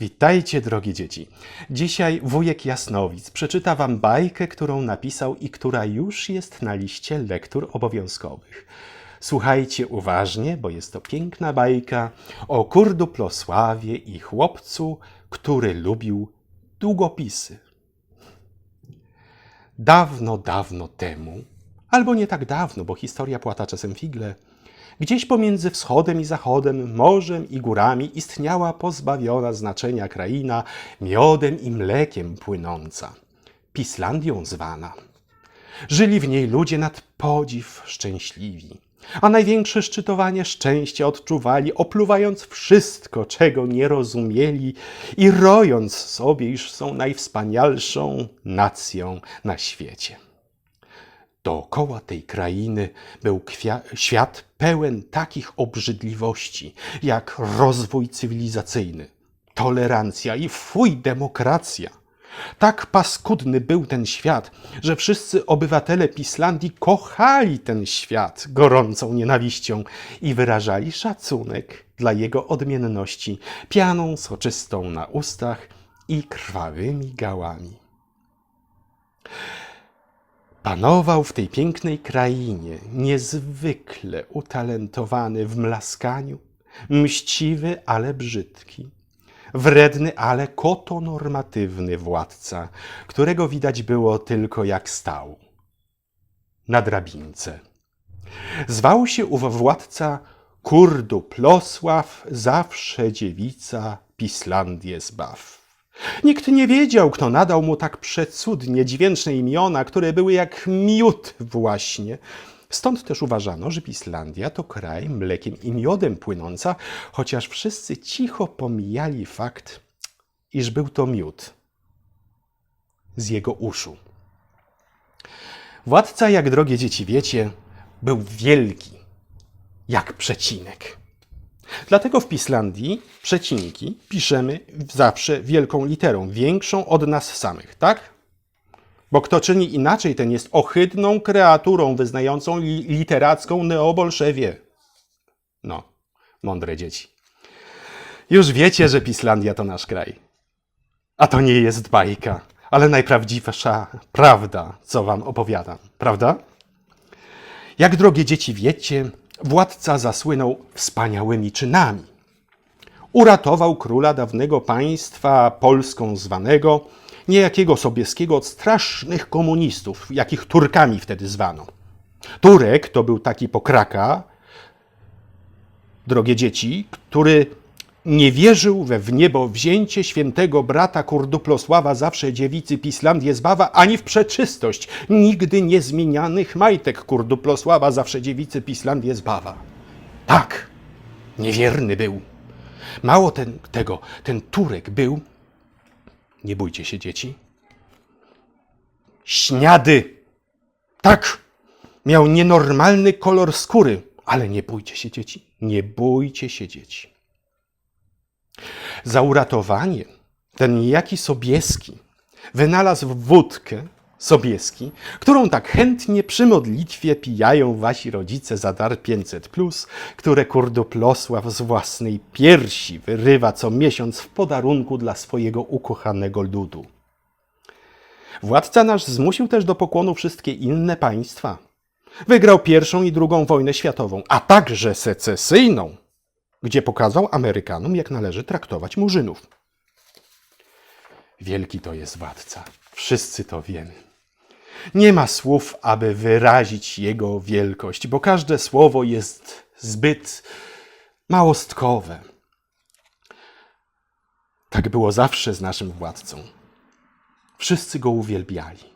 Witajcie, drogie dzieci. Dzisiaj wujek Jasnowic przeczyta wam bajkę, którą napisał i która już jest na liście lektur obowiązkowych. Słuchajcie uważnie, bo jest to piękna bajka o kurduplosławie i chłopcu, który lubił długopisy. Dawno, dawno temu, albo nie tak dawno, bo historia płata czasem figle, gdzieś pomiędzy wschodem i zachodem, morzem i górami istniała pozbawiona znaczenia kraina, miodem i mlekiem płynąca, Pislandią zwana. Żyli w niej ludzie nad podziw szczęśliwi, a największe szczytowanie szczęścia odczuwali, opluwając wszystko, czego nie rozumieli i rojąc sobie, iż są najwspanialszą nacją na świecie. Dookoła tej krainy był świat pełen takich obrzydliwości, jak rozwój cywilizacyjny, tolerancja i fuj demokracja. Tak paskudny był ten świat, że wszyscy obywatele Pislandii kochali ten świat gorącą nienawiścią i wyrażali szacunek dla jego odmienności pianą soczystą na ustach i krwawymi gałami. Panował w tej pięknej krainie niezwykle utalentowany w mlaskaniu, mściwy, ale brzydki, wredny, ale kotonormatywny władca, którego widać było tylko jak stał na drabince. Zwał się ów władca Kurdu Plosław, zawsze dziewica Pislandię zbaw. Nikt nie wiedział, kto nadał mu tak przecudnie dźwięczne imiona, które były jak miód właśnie. Stąd też uważano, że Pislandia to kraj mlekiem i miodem płynąca, chociaż wszyscy cicho pomijali fakt, iż był to miód z jego uszu. Władca, jak drogie dzieci wiecie, był wielki, jak przecinek. Dlatego w Pislandii przecinki piszemy zawsze wielką literą, większą od nas samych, tak? Bo kto czyni inaczej, ten jest ohydną kreaturą wyznającą li literacką neobolszewie. No, mądre dzieci. Już wiecie, że Pislandia to nasz kraj. A to nie jest bajka, ale najprawdziwsza prawda, co wam opowiadam, prawda? Jak drogie dzieci wiecie, władca zasłynął wspaniałymi czynami. Uratował króla dawnego państwa Polską zwanego, niejakiego Sobieskiego od strasznych komunistów, jakich Turkami wtedy zwano. Turek to był taki pokraka, drogie dzieci, który nie wierzył we wniebowzięcie świętego brata Kurduplosława, zawsze dziewicy Pislandię zbawa, ani w przeczystość nigdy niezmienianych majtek Kurduplosława, zawsze dziewicy Pislandię zbawa. Tak, niewierny był. Mało ten, tego, ten Turek był, nie bójcie się dzieci, śniady. Tak, miał nienormalny kolor skóry, ale nie bójcie się dzieci, nie bójcie się dzieci. Za uratowanie ten niejaki Sobieski wynalazł wódkę Sobieski, którą tak chętnie przy modlitwie pijają wasi rodzice za dar 500+, które kurduplosław z własnej piersi wyrywa co miesiąc w podarunku dla swojego ukochanego ludu. Władca nasz zmusił też do pokłonu wszystkie inne państwa. Wygrał pierwszą i drugą wojnę światową, a także secesyjną, gdzie pokazał Amerykanom, jak należy traktować murzynów. Wielki to jest władca. Wszyscy to wiemy. Nie ma słów, aby wyrazić jego wielkość, bo każde słowo jest zbyt małostkowe. Tak było zawsze z naszym władcą. Wszyscy go uwielbiali.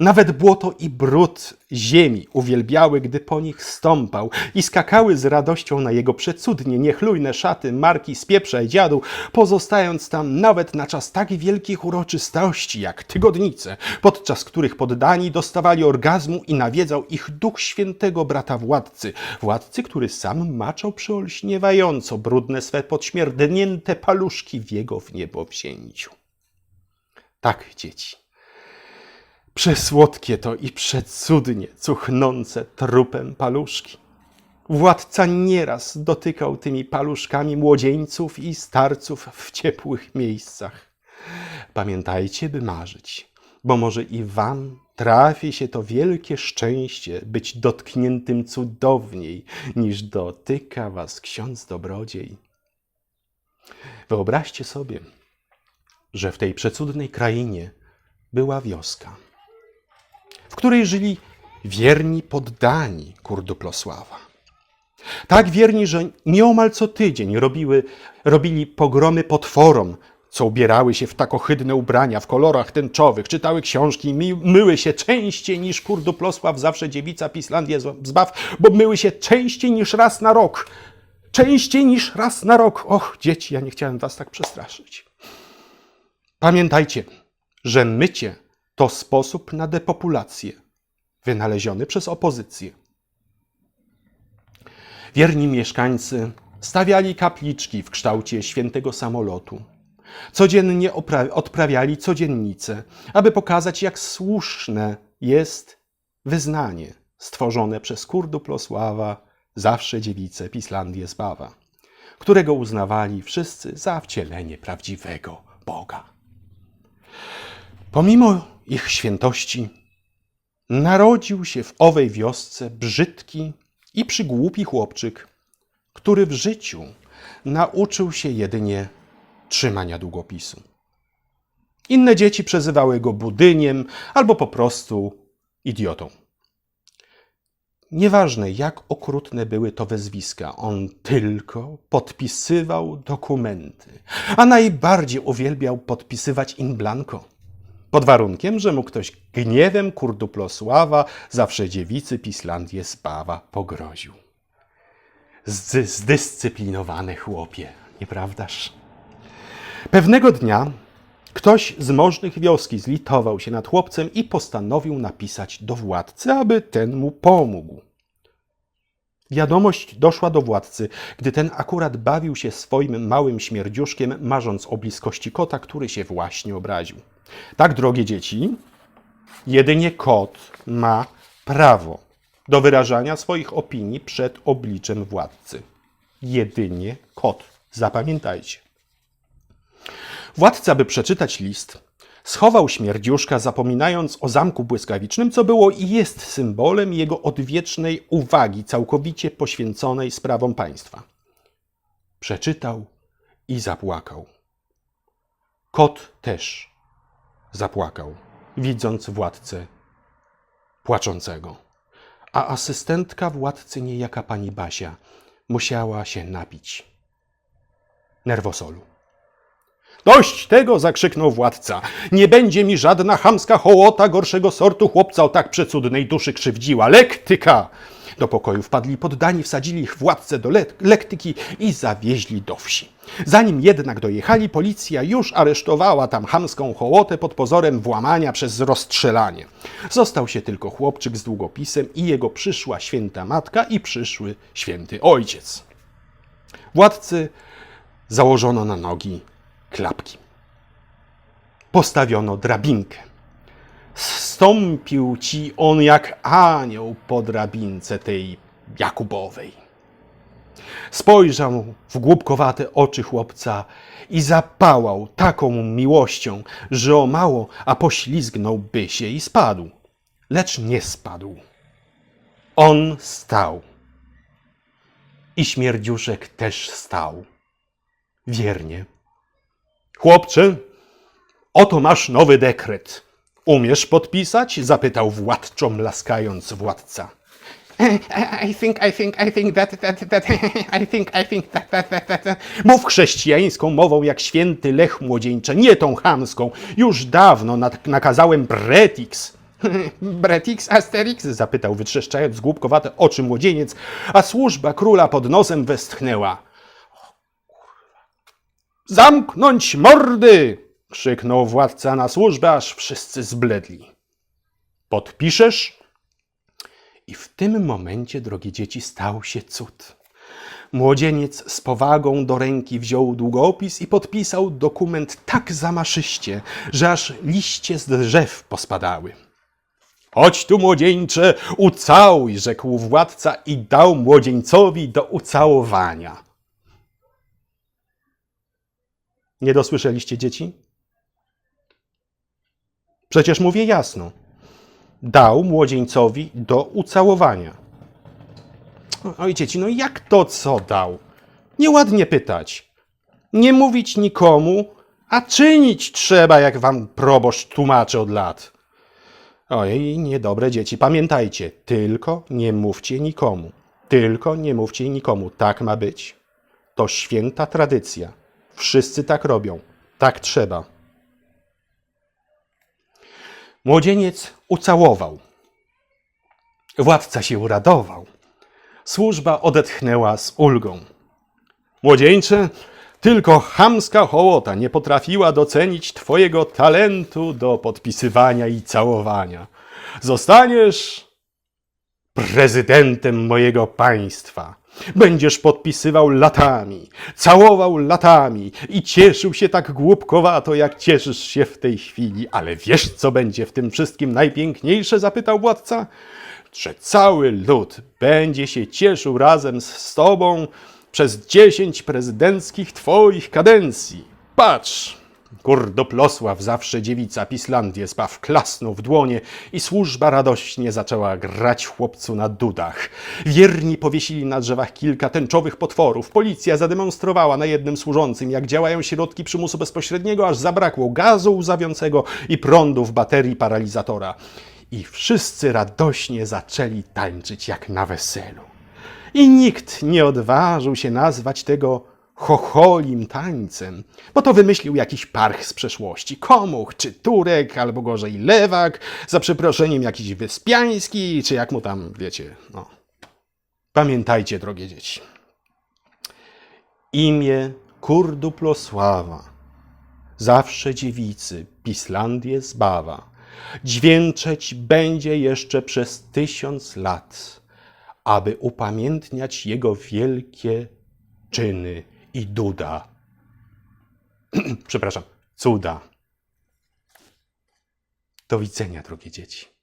Nawet błoto i brud ziemi uwielbiały, gdy po nich stąpał i skakały z radością na jego przecudnie niechlujne szaty marki z pieprza i dziadu, pozostając tam nawet na czas tak wielkich uroczystości jak tygodnice, podczas których poddani dostawali orgazmu i nawiedzał ich duch świętego brata władcy, władcy, który sam maczał przyolśniewająco brudne swe podśmierdnięte paluszki w jego w. Tak, dzieci. Przesłodkie to i przecudnie cuchnące trupem paluszki. Władca nieraz dotykał tymi paluszkami młodzieńców i starców w ciepłych miejscach. Pamiętajcie, by marzyć, bo może i wam trafi się to wielkie szczęście być dotkniętym cudowniej, niż dotyka was ksiądz dobrodziej. Wyobraźcie sobie, że w tej przecudnej krainie była wioska, w której żyli wierni poddani Kurduplosława. Tak wierni, że nieomal co tydzień robiły, robili pogromy potworom, co ubierały się w tak ohydne ubrania, w kolorach tęczowych, czytały książki i my, myły się częściej niż Kurduplosław, zawsze dziewica Pislandię zbaw, bo myły się częściej niż raz na rok. Częściej niż raz na rok. Och, dzieci, ja nie chciałem was tak przestraszyć. Pamiętajcie, że mycie to sposób na depopulację, wynaleziony przez opozycję. Wierni mieszkańcy stawiali kapliczki w kształcie świętego samolotu. Codziennie odprawiali codziennice, aby pokazać, jak słuszne jest wyznanie stworzone przez Kurduplosława, zawsze dziewicę Pislandię Zbawa, którego uznawali wszyscy za wcielenie prawdziwego Boga. Pomimo ich świętości, narodził się w owej wiosce brzydki i przygłupi chłopczyk, który w życiu nauczył się jedynie trzymania długopisu. Inne dzieci przezywały go budyniem albo po prostu idiotą. Nieważne, jak okrutne były to wezwiska, on tylko podpisywał dokumenty, a najbardziej uwielbiał podpisywać in blanco. Pod warunkiem, że mu ktoś gniewem kurduplosława zawsze dziewicy Pislandię zbawa pogroził. Zdy- Zdyscyplinowany chłopie, nieprawdaż? Pewnego dnia ktoś z możnych wioski zlitował się nad chłopcem i postanowił napisać do władcy, aby ten mu pomógł. Wiadomość doszła do władcy, gdy ten akurat bawił się swoim małym śmierdziuszkiem, marząc o bliskości kota, który się właśnie obraził. Tak, drogie dzieci, jedynie kot ma prawo do wyrażania swoich opinii przed obliczem władcy. Jedynie kot. Zapamiętajcie. Władca, by przeczytać list, schował śmierdziuszka, zapominając o zamku błyskawicznym, co było i jest symbolem jego odwiecznej uwagi, całkowicie poświęconej sprawom państwa. Przeczytał i zapłakał. Kot też zapłakał, widząc władcę płaczącego. A asystentka władcy, niejaka pani Basia, musiała się napić nerwosolu. Dość tego! zakrzyknął władca. Nie będzie mi żadna chamska hołota gorszego sortu chłopca o tak przecudnej duszy krzywdziła. Lektyka! Do pokoju wpadli poddani, wsadzili ich władcę do le- lektyki i zawieźli do wsi. Zanim jednak dojechali, policja już aresztowała tam chamską hołotę pod pozorem włamania przez rozstrzelanie. Został się tylko chłopczyk z długopisem i jego przyszła święta matka i przyszły święty ojciec. Władcy założono na nogi klapki. Postawiono drabinkę. Stąpił ci on jak anioł po drabince tej Jakubowej. Spojrzał w głupkowate oczy chłopca i zapałał taką miłością, że o mało, a poślizgnąłby się i spadł. Lecz nie spadł. On stał. I śmierdziuszek też stał. Wiernie. Chłopcze, oto masz nowy dekret. Umiesz podpisać? zapytał władczo, mlaskając władca. I think, I think, I think that, that, that, I think, I think that, that, that, that. Mów chrześcijańską mową jak święty Lech Młodzieńcze, nie tą chamską. Już dawno nak- nakazałem Bretix. Bretix Asterix? zapytał, wytrzeszczając głupkowate oczy młodzieniec, a służba króla pod nosem westchnęła. Zamknąć mordy! krzyknął władca na służbę, aż wszyscy zbledli. Podpiszesz? I w tym momencie, drogie dzieci, stał się cud. Młodzieniec z powagą do ręki wziął długopis i podpisał dokument tak zamaszyście, że aż liście z drzew pospadały. Chodź tu, młodzieńcze, ucałuj, rzekł władca i dał młodzieńcowi do ucałowania. Nie dosłyszeliście dzieci? Przecież mówię jasno. Dał młodzieńcowi do ucałowania. Oj, dzieci, no jak to co dał? Nieładnie pytać. Nie mówić nikomu, a czynić trzeba, jak wam proboszcz tłumaczy od lat. Ojej, niedobre dzieci, pamiętajcie, tylko nie mówcie nikomu. Tylko nie mówcie nikomu. Tak ma być. To święta tradycja. Wszyscy tak robią. Tak trzeba. Młodzieniec ucałował. Władca się uradował. Służba odetchnęła z ulgą. Młodzieńcze, tylko chamska hołota nie potrafiła docenić twojego talentu do podpisywania i całowania. Zostaniesz prezydentem mojego państwa. Będziesz podpisywał latami, całował latami i cieszył się tak głupkowato, jak cieszysz się w tej chwili. Ale wiesz, co będzie w tym wszystkim najpiękniejsze? zapytał władca. Że cały lud będzie się cieszył razem z tobą przez dziesięć prezydenckich twoich kadencji. Patrz! Kurdoplosław, zawsze dziewica Pislandię spaw, klasnął w dłonie i służba radośnie zaczęła grać chłopcu na dudach. Wierni powiesili na drzewach kilka tęczowych potworów. Policja zademonstrowała na jednym służącym, jak działają środki przymusu bezpośredniego, aż zabrakło gazu łzawiącego i prądu w baterii paralizatora. I wszyscy radośnie zaczęli tańczyć jak na weselu. I nikt nie odważył się nazwać tego chocholim tańcem, bo to wymyślił jakiś parch z przeszłości. Komuch, czy Turek, albo gorzej Lewak, za przeproszeniem jakiś Wyspiański, czy jak mu tam, wiecie, no. Pamiętajcie, drogie dzieci. Imię Kurduplosława, zawsze dziewicy, Pislandię zbawa, dźwięczeć będzie jeszcze przez tysiąc lat, aby upamiętniać jego wielkie czyny i duda. Przepraszam, cuda. Do widzenia, drogie dzieci.